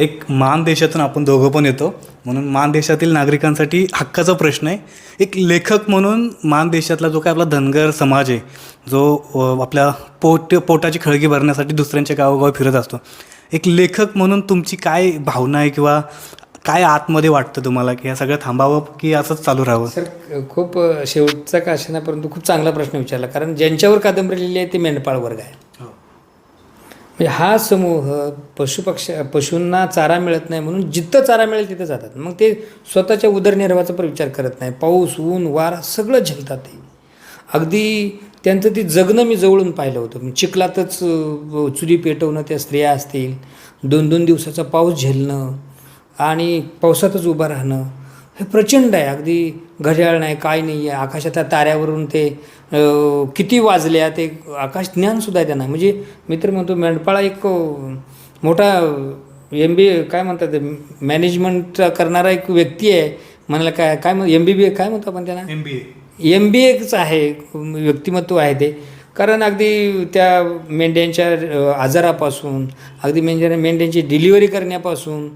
एक मान देशातून आपण दोघं पण येतो. म्हणून मान देशातील नागरिकांसाठी हक्काचा प्रश्न आहे. एक लेखक म्हणून मान देशातला जो काय आपला धनगर समाज आहे जो आपल्या पोट पोटाची खळगी भरण्यासाठी दुसऱ्यांच्या गावोगावी फिरत असतो. एक लेखक म्हणून तुमची काय भावना आहे किंवा काय आतमध्ये वाटतं तुम्हाला की हे सगळं थांबावं की असंच चालू राहावं? सर खूप शेवटचा का असेना परंतु खूप चांगला प्रश्न विचारला. कारण ज्यांच्यावर कादंबरी लिहिली आहे ते मेंढपाळ वर्ग आहे. म्हणजे हा समूह पशुपक्ष पशूंना चारा मिळत नाही म्हणून जिथं चारा मिळेल तिथं जातात. मग ते स्वतःच्या उदरनिर्वाहाचा पण विचार करत नाही. पाऊस ऊन वारा सगळं झेलतात ते. अगदी त्यांचं ते जगणं मी जवळून पाहिलं होतं. चिखलातच चुली पेटवणं त्या स्त्रिया असतील. दोन दोन दिवसाचा पाऊस झेलणं आणि पावसातच उभं राहणं. हे प्रचंड आहे. अगदी घड्याळ नाही काय नाही आहे. आकाशाच्या ताऱ्यावरून ते किती वाजल्या ते आकाश ज्ञानसुद्धा आहे त्यांना. म्हणजे मी तर म्हणतो मेंढपाळा एक मोठा एम बी काय म्हणतात ते, मॅनेजमेंट करणारा एक व्यक्ती आहे. म्हणाला काय काय म्हण एम बी बी काय म्हणतो आपण त्यांना M B A M B H आहे व्यक्तिमत्व आहे ते. कारण अगदी त्या मेंढ्यांच्या आजारापासून अगदी मेंढ्या मेंढ्यांची डिलिव्हरी करण्यापासून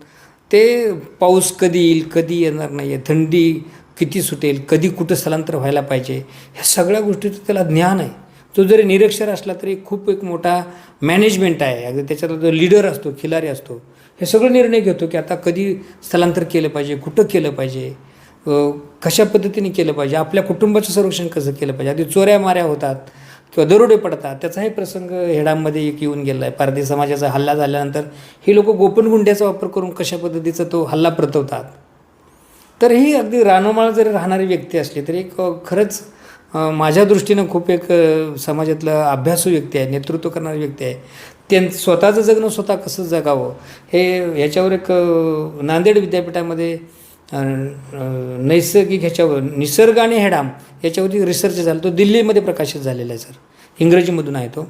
ते पाऊस कधी येईल कधी येणार नाही आहे थंडी किती सुटेल कधी कुठं स्थलांतर व्हायला पाहिजे ह्या सगळ्या गोष्टीचं त्याला ज्ञान आहे. तो जरी निरक्षर असला तरी खूप एक मोठा मॅनेजमेंट आहे. अगदी त्याच्यातला जो लीडर असतो खिलारी असतो हे सगळं निर्णय घेतो की आता कधी स्थलांतर केलं पाहिजे कुठं केलं पाहिजे कशा पद्धतीने केलं पाहिजे आपल्या कुटुंबाचं संरक्षण कसं केलं पाहिजे. आधी चोऱ्या माऱ्या होतात किंवा दरोडे पडतात त्याचाही प्रसंग हेडांमध्ये एक येऊन गेला आहे पारधी समाजाचा हल्ला झाल्यानंतर ही लोक गोपनगुंड्याचा वापर करून कशा पद्धतीचा तो हल्ला परतवतात? तर ही अगदी रानोमाळ जरी राहणारी व्यक्ती असली तरी एक खरंच माझ्या दृष्टीनं खूप एक समाजातलं अभ्यासू व्यक्ती आहे नेतृत्व करणारी व्यक्ती आहे. त्यां स्वतःचं जगणं स्वतः कसं जगावं? हे ह्याच्यावर एक नांदेड विद्यापीठामध्ये नैसर्गिक ह्याच्यावर निसर्ग आणि हेडाम याच्यावरती रिसर्च झाला. तो दिल्लीमध्ये प्रकाशित झालेला आहे सर. इंग्रजीमधून आहे तो.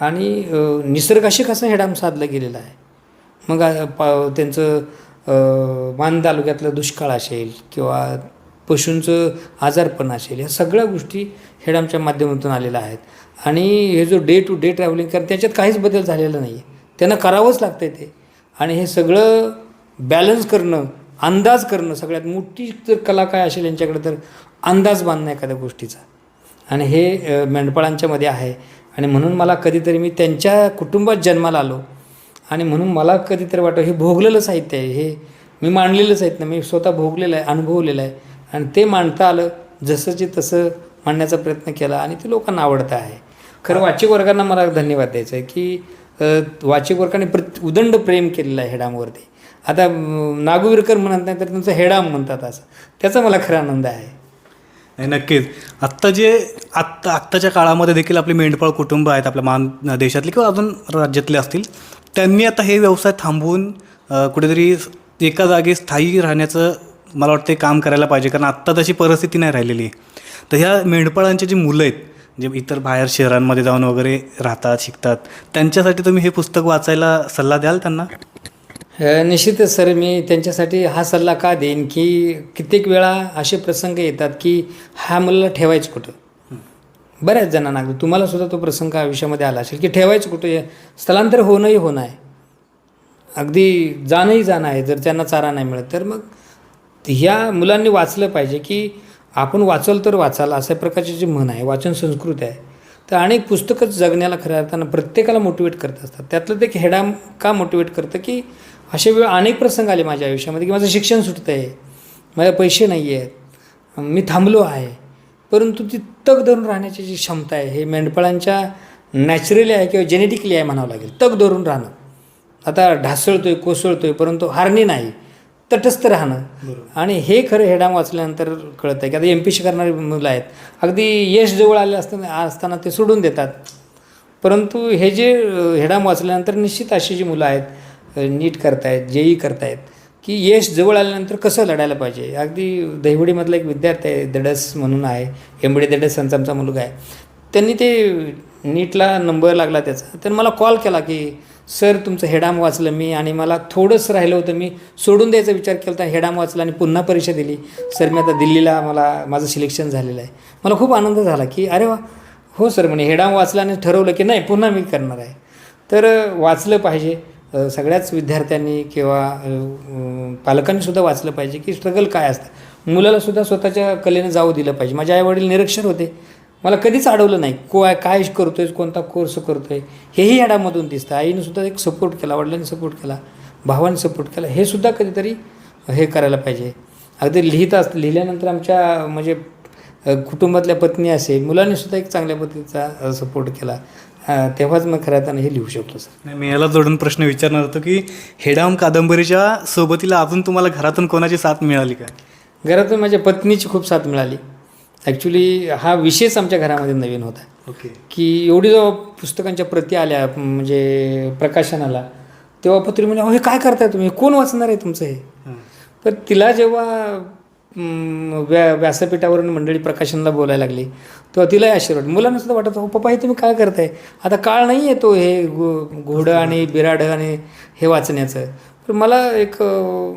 आणि निसर्गाशी कसं हेडाम साधलं गेलेला आहे? मग पा त्यांचं मान तालुक्यातलं दुष्काळ असेल किंवा पशूंचं आजारपण असेल ह्या सगळ्या गोष्टी हेडामच्या माध्यमातून आलेल्या आहेत. आणि हे जो डे टू डे ट्रॅव्हलिंग कारण त्याच्यात काहीच बदल झालेला नाही आहे त्यांना करावंच लागतं ते. आणि हे सगळं बॅलन्स करणं अंदाज करणं सगळ्यात मोठी जर कला काय असेल यांच्याकडे तर अंदाज बांधणं एखाद्या गोष्टीचा. आणि हे मेंढपाळांच्यामध्ये आहे. आणि म्हणून मला कधीतरी मी त्यांच्या कुटुंबात जन्माला आलो. आणि म्हणून मला कधीतरी वाटतं हे भोगलेलं साहित्य आहे. हे मी मांडलेलं साहित्य मी स्वतः भोगलेलं आहे अनुभवलेलं आहे. आणि ते मांडता आलं जसंचे तसं मांडण्याचा प्रयत्न केला आणि ते लोकांना आवडतं आहे. खरं वाचिक वर्गांना मला धन्यवाद द्यायचा आहे की वाचिक वर्गाने प्रत उदंड प्रेम केलेलं आहे हेडामवरती आता अं, नागुवीरकर म्हणत नाही तर त्यांचं हेडाम म्हणतात असं. त्याचा मला खरा आनंद आहे. नाही नक्कीच. आत्ता जे आत्ता आत्ताच्या काळामध्ये देखील आपली मेंढपाळ कुटुंब आहेत आपल्या मान देशातले किंवा अजून राज्यातले असतील त्यांनी आता हे व्यवसाय थांबवून कुठेतरी एका जागी स्थायी राहण्याचं मला वाटतं काम करायला पाहिजे कारण आत्ता तशी परिस्थिती नाही राहिलेली. आहे तर ह्या मेंढपाळांची जी मुलं आहेत जे इतर बाहेर शहरांमध्ये जाऊन वगैरे राहतात शिकतात त्यांच्यासाठी तुम्ही हे पुस्तक वाचायला सल्ला द्याल त्यांना? निश्चितच सर मी त्यांच्यासाठी हा सल्ला का देईन की कित्येक वेळा असे प्रसंग येतात की हा मुलाला ठेवायचं कुठं? बऱ्याच जणांना अगदी. तुम्हाला सुद्धा तो प्रसंग आयुष्यामध्ये आला असेल की ठेवायचं कुठं? स्थलांतर होणंही होणं आहे. अगदी जाणंही जाणं आहे. जर त्यांना चारा नाही मिळत तर मग ह्या मुलांनी वाचलं पाहिजे की आपण वाचल तर वाचाल अशा प्रकारचे जे म्हण आहे वाचन संस्कृती आहे तर अनेक पुस्तकंच जगण्याला खऱ्या अर्थानं प्रत्येकाला मोटिवेट करत असतात. त्यातलं ते एक हेडाम का मोटिवेट करतं की असे वेळ अनेक प्रसंग आले माझ्या आयुष्यामध्ये की माझं शिक्षण सुटतं आहे माझे पैसे नाही आहेत मी थांबलो आहे. परंतु ती तग धरून राहण्याची जी क्षमता आहे हे मेंढपाळांच्या नॅचरली आहे किंवा जेनेटिकली आहे म्हणावं लागेल. तग धरून राहणं. आता ढासळतोय कोसळतोय परंतु हारणी नाही तटस्थ राहणं. आणि हे खरं हेडाम वाचल्यानंतर कळतं आहे की आता एम पी सी करणारी मुलं आहेत. अगदी यश जवळ आले असताना असताना ते सोडून देतात. परंतु हे जे हेडाम वाचल्यानंतर निश्चित अशी जी मुलं आहेत नीट करतायत जेई करतायत की यश जवळ आल्यानंतर कसं लढायला पाहिजे? अगदी दहिवडीमधला एक विद्यार्थी आहे दडस म्हणून आहे एम डी दडस यांचा आमचा मुलगा आहे. त्यांनी ते नीटला नंबर लागला त्याचा. तर मला कॉल केला की सर तुमचं हेडाम वाचलं मी आणि मला थोडंसं राहिलं होतं. मी सोडून द्यायचा विचार केला होता हेडाम वाचला आणि पुन्हा परीक्षा दिली. सर मी आता दिल्लीला मला माझं सिलेक्शन झालेलं आहे. मला खूप आनंद झाला की अरे वा हो सर म्हणे हेडाम वाचला आणि ठरवलं की नाही पुन्हा मी करणार आहे. तर वाचलं पाहिजे. सगळ्याच विद्यार्थ्यांनी किंवा पालकांनीसुद्धा वाचलं पाहिजे की स्ट्रगल काय असतं. मुलालासुद्धा स्वतःच्या कलेनं जाऊ दिलं पाहिजे. माझे आईवडील निरक्षर होते. मला कधीच अडवलं नाही. को काय करतोय कोणता कोर्स करतोय हेही याडामधून दिसतं. आईने सुद्धा एक सपोर्ट केला वडिलांनी सपोर्ट केला भावाने सपोर्ट केला. हे सुद्धा कधीतरी हे करायला पाहिजे. अगदी लिहित असतं लिहिल्यानंतर आमच्या म्हणजे कुटुंबातल्या पत्नी असेल मुलांनी सुद्धा एक चांगल्या पद्धतीचा सपोर्ट केला. तेव्हाच मग खऱ्या अर्थानं हे लिहू शकतो सर. नाही मी याला जोडून प्रश्न विचारणार होतो की हेडाम कादंबरीच्या सोबतीला अजून तुम्हाला घरातून कोणाची साथ मिळाली का? घरातून माझ्या पत्नीची खूप साथ मिळाली. ॲक्च्युली हा विषयच आमच्या घरामध्ये नवीन होता. ओके. की एवढी जेव्हा पुस्तकांच्या प्रती आल्या म्हणजे प्रकाशनाला तेव्हा पत्री म्हणजे हे काय करताय तुम्ही? कोण वाचणार आहे तुमचं हे. तर तिला जेव्हा व्या व्यासपीठावरून मंडळी प्रकाशनला बोलायला लागली. तेव्हा तिलाही आशीर्वाद. मुलांना सुद्धा वाटत हो पप्पा हे तुम्ही काय करताय? आता काळ नाही येतो हे घो घोडं आणि बिराडं आणि हे वाचण्याचं. तर मला एक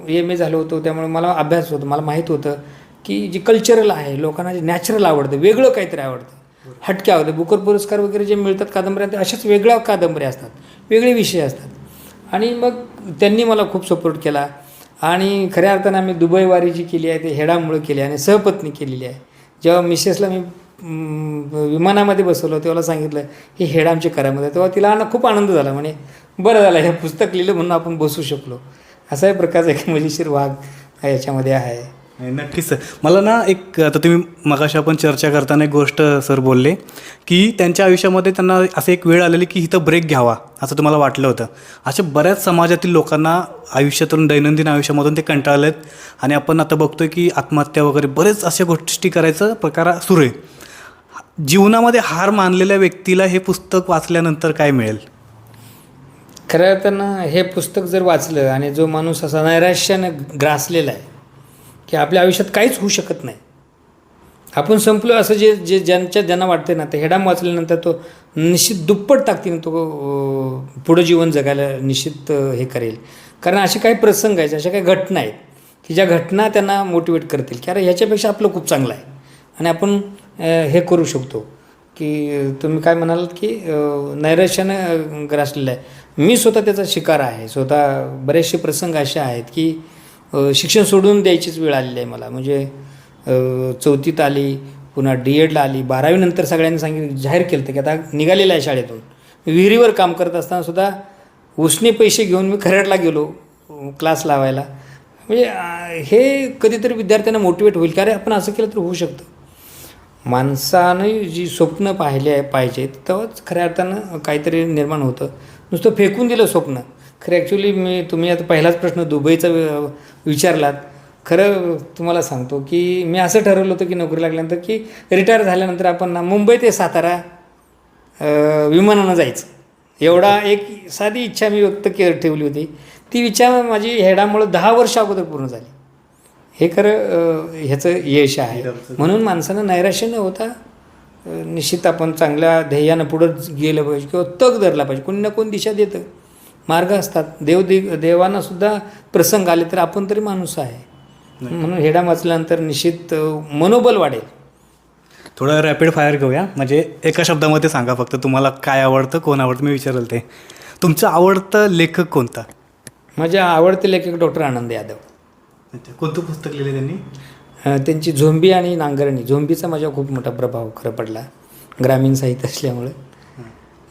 एम ए झालं होतं त्यामुळे मला अभ्यास होतो मला माहीत होतं की जी कल्चरल आहे लोकांना जे नॅचरल आवडतं वेगळं काहीतरी आवडतं. हटके आवडतं. बुकर पुरस्कार वगैरे जे मिळतात कादंबऱ्या ते अशाच वेगळ्या कादंबऱ्या असतात वेगळे विषय असतात. आणि मग त्यांनी मला खूप सपोर्ट केला. आणि खऱ्या अर्थानं आम्ही दुबईवारी जी केली आहे ते हेडामुळे केली आहे आणि सहपत्नी केलेली आहे. जेव्हा मिसेसला मी विमानामध्ये बसवलं तेव्हा सांगितलं हे हेडामचे करामध्ये. तेव्हा तिला आन- खूप आनंद झाला. म्हणे बरं झालं हे पुस्तक लिहिलं म्हणून आपण बसू शकलो. असाही प्रकारचा एक मजेशीर भाग याच्यामध्ये आहे. नाही, नक्कीच. सर मला ना एक आता तुम्ही मगाशी आपण चर्चा करताना एक गोष्ट सर बोलले की त्यांच्या आयुष्यामध्ये त्यांना असं एक वेळ आलेली की इथं ब्रेक घ्यावा असं तुम्हाला वाटलं होतं. अशा बऱ्याच समाजातील लोकांना आयुष्यातून दैनंदिन आयुष्यामधून ते कंटाळलेत. आणि आपण आता बघतोय की आत्महत्या वगैरे बरेच अशा गोष्टी करायचं प्रकार सुरू आहे. जीवनामध्ये हार मानलेल्या व्यक्तीला हे पुस्तक वाचल्यानंतर काय मिळेल? खऱ्या अर्थानं हे पुस्तक जर वाचलं आणि जो माणूस असा नैराश्यानं ग्रासलेला आहे की आपल्या आयुष्यात काहीच होऊ शकत नाही. आपण संपलो असं जे जे ज्यांच्या ज्यांना वाटते ना ते हेडाम वाचल्यानंतर तो निश्चित दुप्पट टाकतील तो पुढं जीवन जगायला निश्चित हे करेल. कारण असे काही प्रसंग आहेत अशा काही घटना आहेत की ज्या घटना त्यांना मोटिवेट करतील की अरे ह्याच्यापेक्षा आपलं खूप चांगलं आहे. आणि आपण हे करू शकतो. की तुम्ही काय म्हणालात की नैराश्यानं ग्रासलेलं आहे. मी स्वतः त्याचा शिकार आहे. स्वतः बरेचसे प्रसंग असे आहेत की शिक्षण सोडून द्यायचीच वेळ आलेली आहे मला. म्हणजे चौथीत आली पुन्हा डी एडला आली बारावीनंतर सगळ्यांनी सांगितलं जाहीर केलं होतं की आता निघालेलं आहे शाळेतून. विहिरीवर काम करत असताना सुद्धा उसने पैसे घेऊन मी खराडला गेलो क्लास लावायला. म्हणजे हे कधीतरी विद्यार्थ्यांना मोटिवेट होईल कारण आपण असं केलं तर होऊ शकतं. माणसाने जी स्वप्न पाहिले पाहिजेत तेव्हाच खऱ्या अर्थानं काहीतरी निर्माण होतं. नुसतं फेकून दिलं स्वप्न. खरं ॲक्च्युली मी तुम्ही आता पहिलाच प्रश्न दुबईचा विचारलात. खरं तुम्हाला सांगतो की मी असं ठरवलं होतं की नोकरी लागल्यानंतर की रिटायर झाल्यानंतर आपण ना मुंबई ते सातारा विमानानं जायचं. एवढा एक साधी इच्छा मी व्यक्त के ठेवली होती. ती इच्छा माझी हेडामुळं दहा वर्ष अगोदर पूर्ण झाली. हे खरं ह्याचं यश आहे. म्हणून माणसानं नैराश्य न होता निश्चित आपण चांगल्या ध्येयानं पुढं गेलं पाहिजे किंवा तग धरला पाहिजे. कोणी ना कोण दिशा देतं. मार्ग असतात. देव दे देवांना सुद्धा प्रसंग आले तर आपण तरी माणूस आहे. म्हणून हेडा वाचल्यानंतर निश्चित मनोबल वाढेल. थोडं रॅपिड फायर घेऊया. म्हणजे एका शब्दामध्ये सांगा फक्त तुम्हाला काय आवडतं कोण आवडतं मी विचारेल ते. तुमचं आवडतं लेखक कोणता? माझे आवडते लेखक डॉक्टर आनंद यादव. कोणतं पुस्तक लिहिले त्यांनी? त्यांची झोंबी आणि नांगरणी. झोंबीचा माझ्या खूप मोठा प्रभाव खरं पडला. ग्रामीण साहित्य असल्यामुळं.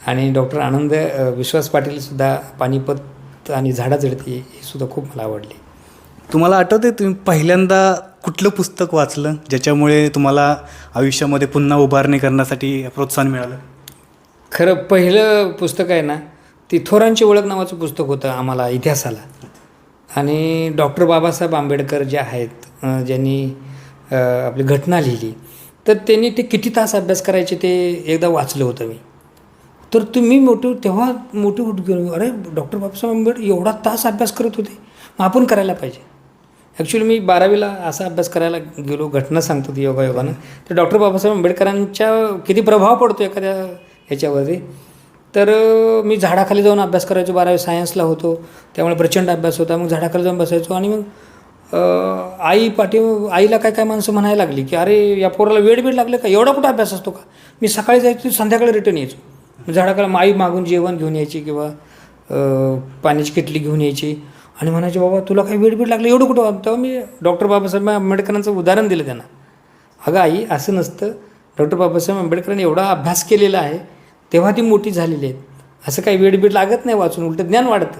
आणि डॉक्टर आनंद विश्वास पाटीलसुद्धा पानिपत आणि झाडाझडती हे सुद्धा खूप मला आवडली. तुम्हाला आठवते तुम्ही पहिल्यांदा कुठलं पुस्तक वाचलं ज्याच्यामुळे तुम्हाला आयुष्यामध्ये पुन्हा उभारणी करण्यासाठी प्रोत्साहन मिळालं? खरं पहिलं पुस्तक आहे ना ती थोरांची ओळख नावाचं पुस्तक होतं आम्हाला इतिहासाला. आणि डॉक्टर बाबासाहेब आंबेडकर जे आहेत ज्यांनी आपली घटना लिहिली तर त्यांनी ते किती तास अभ्यास करायचे ते एकदा वाचलं होतं मी. तर तुम्ही मोठे तेव्हा मोठी उठ गेलो अरे डॉक्टर बाबासाहेब आंबेडकर एवढा तास अभ्यास करत होते. मग आपण करायला पाहिजे. ॲक्च्युली मी बारावीला असा अभ्यास करायला गेलो घटना सांगतो ती योगायोगानं तर डॉक्टर बाबासाहेब आंबेडकरांच्या किती प्रभाव पडतो एखाद्या ह्याच्यावरती. तर मी झाडाखाली जाऊन अभ्यास करायचो बारावी सायन्सला होतो. त्यामुळे प्रचंड अभ्यास होता. मग झाडाखाली जाऊन बसायचो आणि मग आई पाठी आईला काय काय माणसं म्हणायला लागली की अरे या पोराला वेळ बीड लागले का? एवढा कुठं अभ्यास असतो का? मी सकाळी जायचो संध्याकाळी रिटर्न यायचो. झाडाखाली माई मागून जेवण घेऊन यायची किंवा पाण्याची किटली घेऊन यायची. आणि म्हणायचे बाबा तुला काही वेळ बीड लागलं? एवढं कुठं? तेव्हा मी डॉक्टर बाबासाहेब आंबेडकरांचं उदाहरण दिलं त्यांना. अगं आई असं नसतं. डॉक्टर बाबासाहेब आंबेडकरांनी एवढा अभ्यास केलेला आहे तेव्हा ती मोठी झालेली आहेत. असं काही वेळ बीड लागत नाही वाचून उलटं ज्ञान वाढतं.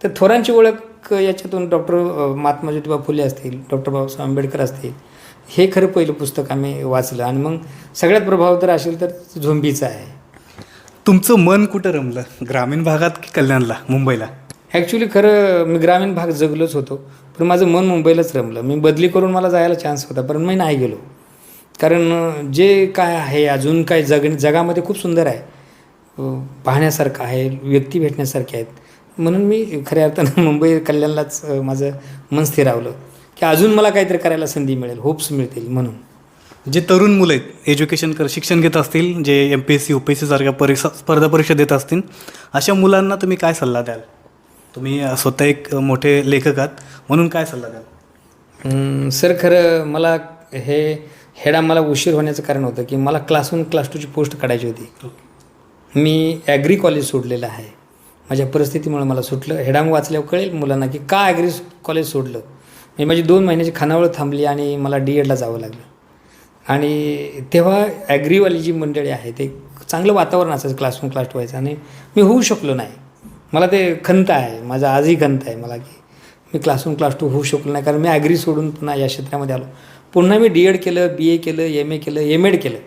तर थोरांची ओळख याच्यातून डॉक्टर महात्मा ज्योतिबा फुले असतील डॉक्टर बाबासाहेब आंबेडकर असतील हे खरं पहिलं पुस्तक आम्ही वाचलं. आणि मग सगळ्यात प्रभाव जर असेल तर झोंबीचा आहे. तुमचं मन कुठं रमलं? ग्रामीण भागात की कल्याणला मुंबईला? ॲक्च्युली खरं मी ग्रामीण भाग जगलोच होतो पण माझं मन मुंबईलाच रमलं. मी बदली करून मला जायला चान्स होता पण मी नाही गेलो. कारण जे काय आहे अजून काय जग जगामध्ये खूप सुंदर आहे. पाहण्यासारखं आहे व्यक्ती भेटण्यासारखे आहेत. म्हणून मी खऱ्या अर्थानं मुंबई कल्याणलाच माझं मन स्थिरावलं. की अजून मला काहीतरी करायला संधी मिळेल होप्स मिळतील म्हणून. जे तरुण मुलं आहेत एज्युकेशन कर शिक्षण घेत असतील जे M P S C U P S C सारख्या परीक्षा स्पर्धा परीक्षा देत असतील अशा मुलांना तुम्ही काय सल्ला द्याल? तुम्ही स्वतः एक मोठे लेखक आहात म्हणून काय सल्ला द्याल? सर खरं मला हे हेडा मला उशीर होण्याचं कारण होतं की मला क्लास वन क्लास टूची पोस्ट काढायची होती. मी ॲग्री कॉलेज सोडलेलं आहे. माझ्या परिस्थितीमुळे मला सुटलं. हेडाम वाचल्यावर कळेल मुलांना की का ॲग्री कॉलेज सोडलं. मी माझी दोन महिन्याची खानावळ थांबली आणि मला डी एडला जावं लागलं. आणि तेव्हा ॲग्रीवाली जी मंडळी आहे ते चांगलं वातावरण असायचं क्लास वन क्लास व्हायचं आणि मी होऊ शकलो नाही. मला ते खंत आहे माझा आजही खंत आहे मला की मी क्लास वन क्लास टू होऊ शकलो नाही कारण मी ॲग्री सोडून पुन्हा या क्षेत्रामध्ये आलो. पुन्हा मी डी एड केलं बी ए केलं एम ए केलं एम एड केलं.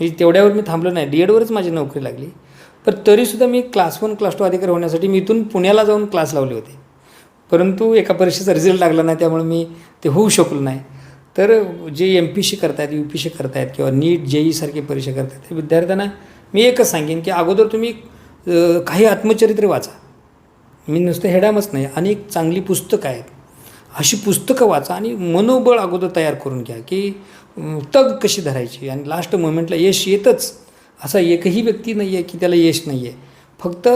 मी तेवढ्यावर मी थांबलो नाही. डी एडवरच माझी नोकरी लागली. पण तरीसुद्धा मी क्लास वन क्लास टू अधिकारी होण्यासाठी मी इथून पुण्याला जाऊन क्लास लावले होते. परंतु एका परीक्षेचा रिझल्ट लागला नाही त्यामुळे मी ते होऊ शकलो नाही. तर जे एम पी सी करतायत यू पी सी करतायत किंवा नीट जे ईसारखी परीक्षा करतायत विद्यार्थ्यांना मी एकच सांगेन की अगोदर तुम्ही काही आत्मचरित्र वाचा. मी नुसतं हेडामच नाही अनेक चांगली पुस्तकं आहेत. अशी पुस्तकं वाचा आणि मनोबळ अगोदर तयार करून घ्या की तग कशी धरायची आणि लास्ट मोमेंटला यश येतच. असा एकही व्यक्ती नाही आहे की त्याला यश नाही आहे फक्त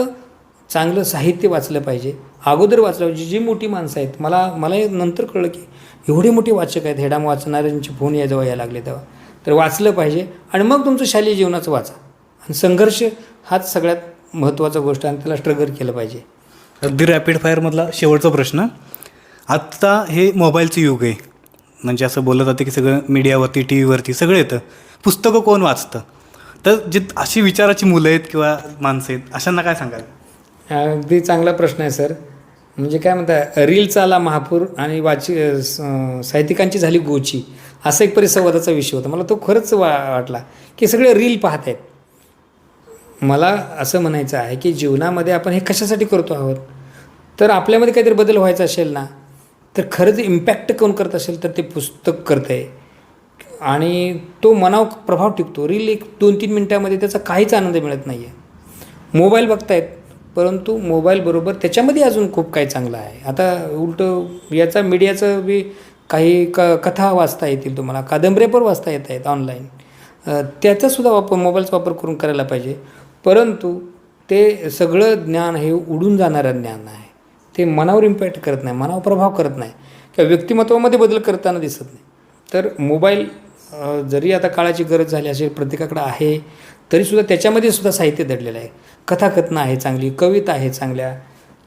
चांगलं साहित्य वाचलं पाहिजे. अगोदर वाचलं पाहिजे. जी मोठी माणसं आहेत मला मला नंतर कळलं की एवढे मोठे वाचक आहेत. हेडाम वाचणाऱ्यांचे फोन या जेव्हा यायला लागले तेव्हा. तर वाचलं पाहिजे आणि मग तुमचं शालेय जीवनाचं वाचा. आणि संघर्ष हाच सगळ्यात महत्त्वाचा गोष्ट आहे आणि त्याला स्ट्रगल केलं पाहिजे. अगदी रॅपिड फायरमधला शेवटचा प्रश्न. आत्ता हे मोबाईलचं युग आहे. म्हणजे असं बोललं जातं की सगळं मीडियावरती टी व्हीवरती सगळं येतं. पुस्तकं कोण वाचतं? तर जे अशी विचाराची मुलं आहेत किंवा माणसं आहेत अशांना काय सांगाल? अगदी चांगला प्रश्न आहे सर. म्हणजे काय म्हणता रीलचा आला महापूर आणि वाची स- साहित्यिकांची झाली गोची असा एक परिसंवादाचा विषय होता. मला तो खरंच वा वाटला की सगळे रील पाहत आहेत. मला असं म्हणायचं आहे की जीवनामध्ये आपण हे कशासाठी करतो आहोत? तर आपल्यामध्ये काहीतरी बदल व्हायचा असेल ना तर खरंच इम्पॅक्ट कोण करत असेल तर ते पुस्तक करतं आहे आणि तो मनाव प्रभाव टिकतो. रील एक दोन तीन मिनटामध्ये त्याचा काहीच आनंद मिळत नाही आहे मोबाईल बघतायत परंतु मोबाईलबरोबर त्याच्यामध्ये अजून खूप काही चांगलं आहे. आता उलटं याचा मीडियाचं बी काही क कथा वाचता येतील तुम्हाला. कादंबऱ्या पण वाचता येत आहेत ऑनलाईन त्याचासुद्धा वापर मोबाईलचा वापर करून करायला पाहिजे. परंतु ते सगळं ज्ञान हे उडून जाणारं ज्ञान आहे. ते मनावर इम्पॅक्ट करत नाही मनावर प्रभाव करत नाही. किंवा व्यक्तिमत्वामध्ये बदल करताना दिसत नाही. तर मोबाईल जरी आता काळाची गरज झाली असेल प्रत्येकाकडं आहे तरीसुद्धा त्याच्यामध्ये सुद्धा साहित्य दडलेलं आहे. कथाकथनं आहे चांगली कविता आहे चांगल्या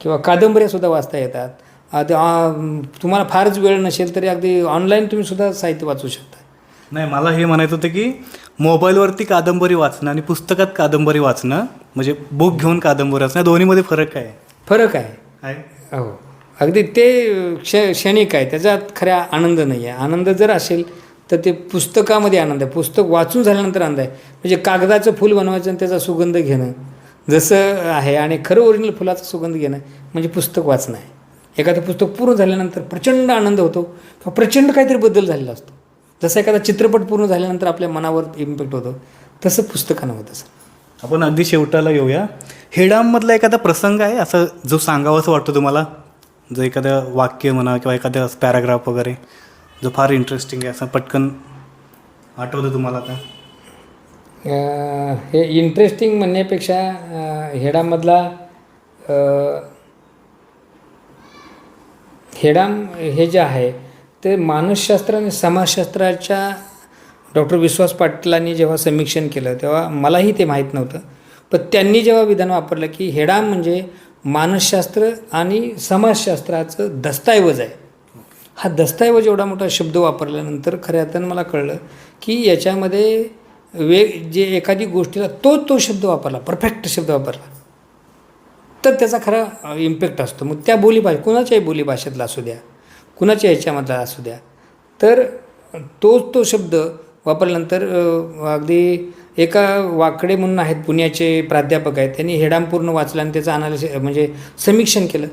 किंवा कादंबऱ्यासुद्धा वाचता येतात. तुम्हाला फारच वेळ नसेल तरी अगदी ऑनलाईन तुम्ही सुद्धा साहित्य वाचू शकता. नाही मला हे म्हणायचं होतं की मोबाईलवरती कादंबरी वाचणं आणि पुस्तकात कादंबरी वाचणं म्हणजे बुक घेऊन कादंबरी वाचणं या दोन्हीमध्ये फरक काय? आहे? फरक आहे. आहे? हो. अगदी ते क्ष क्षणिक आहे त्याच्यात खऱ्या आनंद नाही आहे आनंद जर असेल तर ते पुस्तकामध्ये आनंद आहे. पुस्तक वाचून झाल्यानंतर आनंद आहे. म्हणजे कागदाचं फूल बनवायचं आणि त्याचा सुगंध घेणं. जसं आहे आणि खरं ओरिजिनल फुलाचा सुगंध घेणं म्हणजे पुस्तक वाचणं आहे. एखादं पुस्तक पूर्ण झाल्यानंतर प्रचंड आनंद होतो किंवा प्रचंड काहीतरी बदल झालेला असतो. जसं एखादा चित्रपट पूर्ण झाल्यानंतर आपल्या मनावर इम्पॅक्ट होतो तसं पुस्तकानं होतं सर. आपण अगदी शेवटाला येऊया. हेडाममधला एखादा प्रसंग आहे? असं जो सांगावा असं वाटतो तुम्हाला? जो एखादं वाक्य म्हणा किंवा एखादा पॅराग्राफ वगैरे जो फार इंटरेस्टिंग आहे असं पटकन आठवतं तुम्हाला आता? हे इंटरेस्टिंग म्हणण्यापेक्षा हेडामधला हेडाम हे जे आहे ते मानसशास्त्र आणि समाजशास्त्राच्या डॉक्टर विश्वास पाटलांनी जेव्हा समीक्षण केलं तेव्हा मलाही ते माहीत नव्हतं. पण त्यांनी जेव्हा विधान वापरलं की हेडाम म्हणजे मानसशास्त्र आणि समाजशास्त्राचं दस्तऐवज आहे. हा दस्तऐवज एवढा मोठा शब्द वापरल्यानंतर खऱ्या अर्थानं मला कळलं की याच्यामध्ये वे जे एखादी गोष्टीला तो तो शब्द वापरला परफेक्ट शब्द वापरला तर त्याचा खरा इम्पॅक्ट असतो. मग त्या बोलीभाषा कुणाच्याही बोलीभाषेतला असू द्या कुणाच्या ह्याच्यामधला असू द्या तर तो तो शब्द वापरल्यानंतर अगदी एका वाकडे म्हणून आहेत पुण्याचे प्राध्यापक आहेत त्यांनी हेडामपूर्ण वाचलं आणि त्याचं अनालिसिस म्हणजे समीक्षण केलं.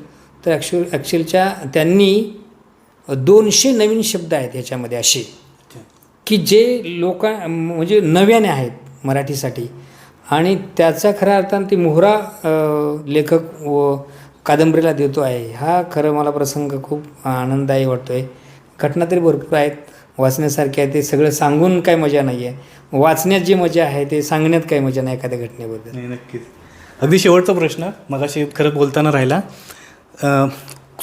तर ॲक्च्युअल ॲक्च्युअलच्या त्यांनी दोनशे नवीन शब्द आहेत ह्याच्यामध्ये असे. की जे लोक म्हणजे नव्याने आहेत मराठीसाठी. आणि त्याचा खऱ्या अर्थानं ती मोहरा लेखक व कादंबरीला देतो आहे. हा खरं मला प्रसंग खूप आनंददायी वाटतो आहे घटना तरी भरपूर आहेत. वाचण्यासारखे आहे. ते सगळं सांगून काय मजा नाही आहे वाचण्यात जी मजा आहे ते सांगण्यात काही मजा नाही एखाद्या घटनेबद्दल. नाही नक्कीच. अगदी शेवटचा प्रश्न. मगाशी खरं बोलताना राहिला.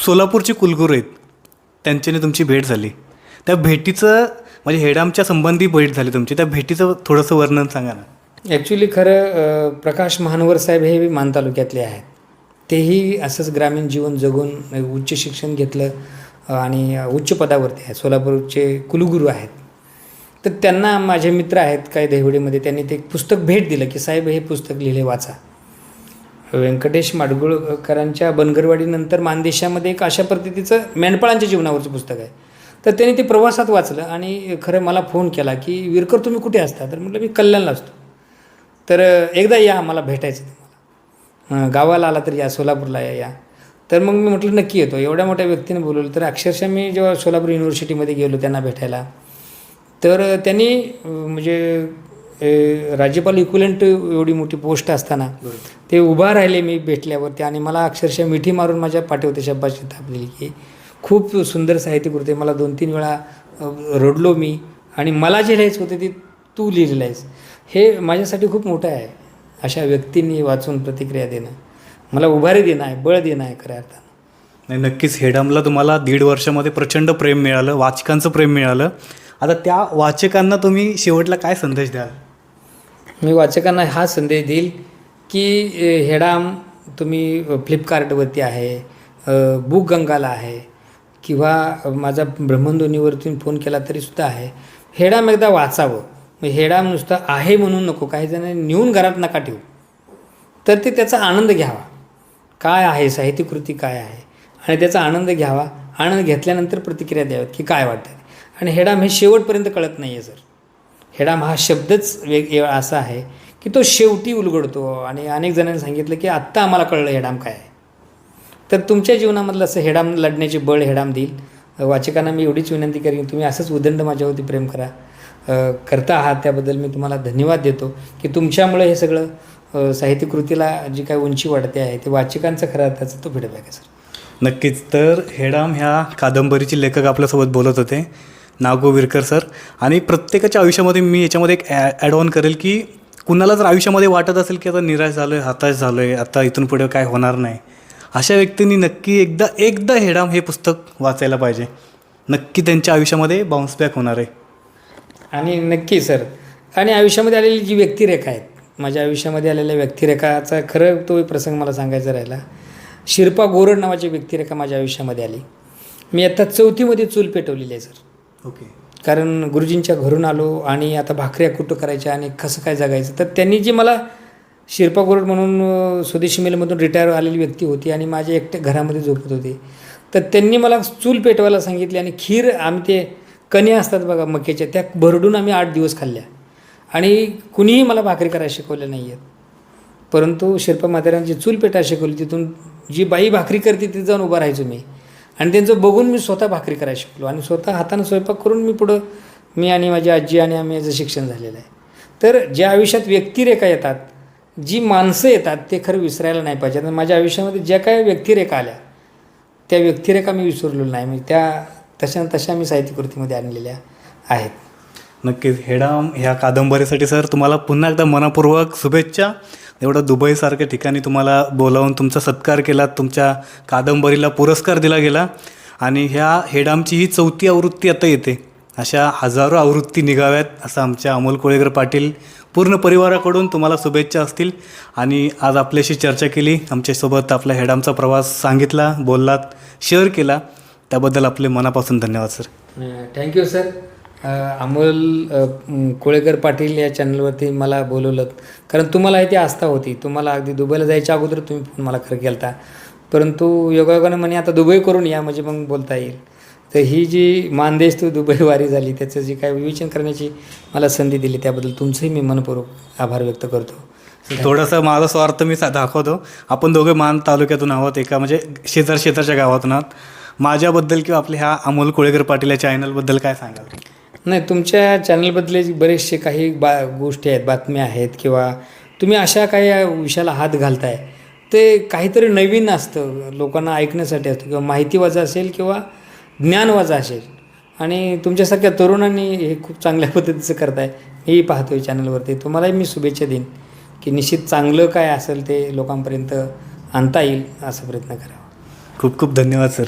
सोलापूरचे कुलगुरू आहेत. त्यांच्याने तुमची भेट झाली. त्या भेटीचं म्हणजे हेडामच्या संबंधी भेट झाली तुमची. त्या भेटीचं थोडंसं वर्णन सांगा ना. ॲक्च्युली खरं प्रकाश महानवर साहेब हे मान तालुक्यातले आहेत. तेही असंच ग्रामीण जीवन जगून उच्च शिक्षण घेतलं आणि उच्च पदावरती आहेत. सोलापूरचे कुलगुरू आहेत. तर त्यांना माझे मित्र आहेत काही देवडीमध्ये त्यांनी ते एक पुस्तक भेट दिलं की साहेब हे पुस्तक लिहिले वाचा. व्यंकटेश माडगुळकरांच्या बनगरवाडीनंतर मानदेशामध्ये एक अशा पद्धतीचं मेंढपाळांच्या जीवनावरचं पुस्तक आहे. तर त्यांनी ते प्रवासात वाचलं आणि खरं मला फोन केला की विरकर तुम्ही कुठे असता? तर म्हटलं मी कल्याणला असतो. तर एकदा या मला भेटायचं तुम्हाला. गावाला आला तर या सोलापूरला या या. तर मग मी म्हटलं नक्की येतो. एवढ्या मोठ्या व्यक्तीने बोलवलं. तर अक्षरशः मी जेव्हा सोलापूर युनिव्हर्सिटीमध्ये गेलो त्यांना भेटायला तर त्यांनी म्हणजे राज्यपाल इक्वलंट एवढी मोठी पोस्ट असताना ते उभा राहिले मी भेटल्यावरती आणि मला अक्षरशः मिठी मारून माझ्या पाठीवरती शब्दाची थापलेली की खूप सुंदर साहित्यकृती. मला दोन तीन वेळा रडलो मी. आणि मला जे लिहायचं होतं ते तू लिहिलेलं आहेस हे माझ्यासाठी खूप मोठं आहे. अशा व्यक्तींनी वाचून प्रतिक्रिया देणं. मला उभारी देणं आहे बळ देणं आहे खऱ्या अर्थानं. नाही नक्कीच हेडामला तुम्हाला दीड वर्षामध्ये प्रचंड प्रेम मिळालं वाचकांचं प्रेम मिळालं. आता त्या वाचकांना तुम्ही शेवटला काय संदेश द्याल? मी वाचकांना हा संदेश देईल की हेडाम तुम्ही फ्लिपकार्टवरती आहे बुक गंगाला आहे. किंवा माझा ब्रह्मध्वनीवरती फोन केला तरीसुद्धा आहे. हेडाम एकदा वाचावं. मग हेडाम नुसतं आहे म्हणून नको. काही जणांनी नेऊन घरात नका ठेवू. तर ते त्याचा आनंद घ्यावा. काय आहे? साहित्यकृती काय आहे? आणि त्याचा आनंद घ्यावा. आनंद घेतल्यानंतर प्रतिक्रिया द्याव्यात की काय वाटतं आणि हेडाम हे शेवटपर्यंत कळत नाही आहे सर. हेडाम हा शब्दच वेग असा आहे की तो शेवटी उलगडतो. आणि अनेक जणांनी सांगितलं की आत्ता आम्हाला कळलं हेडाम काय आहे. तर तुमच्या जीवनामधलं असं हेडाम लढण्याचे बळ हेडाम देईल. वाचकांना मी एवढीच विनंती करेन तुम्ही असंच उदंड माझ्यावरती प्रेम करा. करता आहात त्याबद्दल मी तुम्हाला धन्यवाद देतो. की तुमच्यामुळे हे सगळं अ, साहित्यकृतीला जी काही उंची वाढते आहे ते वाचकांचं खरा अर्थाचा तो फीडबॅक आहे सर नक्कीच. तर हेडाम ह्या कादंबरीचे लेखक आपल्यासोबत बोलत होते नागो विरकर सर. आणि प्रत्येकाच्या आयुष्यामध्ये मी याच्यामध्ये एक ॲड ऑन करेल की कुणाला जर आयुष्यामध्ये वाटत असेल की आता निराश झालो आहे हताश झालो आहे आता इथून पुढे काय होणार नाही अशा व्यक्तींनी नक्की एकदा एकदा हेडाम हे पुस्तक वाचायला पाहिजे. नक्की त्यांच्या आयुष्यामध्ये बाउन्स बॅक होणार आहे. आणि नक्की सर आणि आयुष्यामध्ये आलेली जी व्यक्तिरेखा आहेत माझ्या आयुष्यामध्ये आलेल्या व्यक्तिरेखाचा खरं तो प्रसंग मला सांगायचा राहिला. शिरपा गोरड नावाची व्यक्तिरेखा माझ्या आयुष्यामध्ये आली. मी आता चौथीमध्ये चूल पेटवलेली आहे सर ओके. कारण गुरुजींच्या घरून आलो आणि आता भाकऱ्या कुठं करायच्या आणि कसं काय जगायचं तर त्यांनी जी मला शिरपा गोरड म्हणून स्वदेशी मेलमधून रिटायर आलेली व्यक्ती होती आणि माझ्या एकट्या घरामध्ये झोपत होते. तर त्यांनी मला चूल पेटवायला सांगितली आणि खीर आम्ही ते कण्या असतात बघा मक्याच्या त्या भरडून आम्ही आठ दिवस खाल्ल्या. आणि कुणीही मला भाकरी करायला शिकवल्या नाही आहेत परंतु शिरपा म्हाताऱ्यांची चूल पेटा शिकवली तिथून जी बाई भाकरी करते तिथे जाऊन उभा राहायचो मी. आणि त्यांचं बघून मी स्वतः भाकरी करायला शिकलो आणि स्वतः हातानं स्वयंपाक करून मी पुढं मी आणि माझी आजी आणि आम्ही याचं शिक्षण झालेलं आहे. तर ज्या आयुष्यात व्यक्तिरेखा येतात जी माणसं येतात ते खरं विसरायला नाही पाहिजे. आणि माझ्या आयुष्यामध्ये ज्या काय व्यक्तिरेखा आल्या त्या व्यक्तिरेखा मी विसरलेलो नाही. म्हणजे त्या तशा तशा मी साहित्यकृतीमध्ये आणलेल्या आहेत. नक्कीच. हेडाम ह्या कादंबरीसाठी सर तुम्हाला पुन्हा एकदा मनपूर्वक शुभेच्छा. एवढं दुबईसारख्या ठिकाणी तुम्हाला बोलावून तुमचा सत्कार केला तुमच्या कादंबरीला पुरस्कार दिला गेला आणि ह्या हेडामची ही चौथी आवृत्ती आता येते. अशा हजारो आवृत्ती निघाव्यात असं आमच्या अमोल कोळेकर पाटील पूर्ण परिवाराकडून तुम्हाला शुभेच्छा असतील. आणि आज आपल्याशी चर्चा केली. आमच्यासोबत आपला हेडामचा प्रवास सांगितला बोललात शेअर केला. त्याबद्दल आपले मनापासून धन्यवाद sir. Thank you sir Amol Kolekar Patil या चॅनलवरती मला बोलवलं कारण तुम्हाला इथे आस्था होती. तुम्हाला अगदी दुबईला जायच्या अगोदर तुम्ही फोन मला खरं केलता. परंतु योगायोगाने म्हणे आता दुबई करून या म्हणजे मग बोलता येईल. तर ही जी मानदेश तू दुबई वारी झाली त्याचं जी काय विवेचन करण्याची मला संधी दिली त्याबद्दल तुमचंही मी मनपूर्वक आभार व्यक्त करतो. थोडासा माझा स्वार्थ मी सा- दाखवतो. आपण दोघे मान तालुक्यातून आहोत एका म्हणजे शेजार शेजारच्या गावातून आहोत. माझ्याबद्दल किंवा आपल्या ह्या अमोल कोळेकर पाटील या चॅनलबद्दल काय सांगाल? नाही तुमच्या चॅनलबद्दले बरेचसे काही बा गोष्टी आहेत बातम्या आहेत किंवा तुम्ही अशा काही विषयाला हात घालताय. ते काहीतरी नवीन असतं लोकांना ऐकण्यासाठी असतं किंवा माहिती वाजा असेल किंवा ज्ञानवाजा असेल. आणि तुमच्यासारख्या तरुणांनी हे खूप चांगल्या पद्धतीचं करताय. हेही पाहतो आहे चॅनलवरती. तुम्हालाही मी शुभेच्छा देईन की निश्चित चांगलं काय असेल ते लोकांपर्यंत आणता येईल असा प्रयत्न करावा. खूप खूप धन्यवाद सर.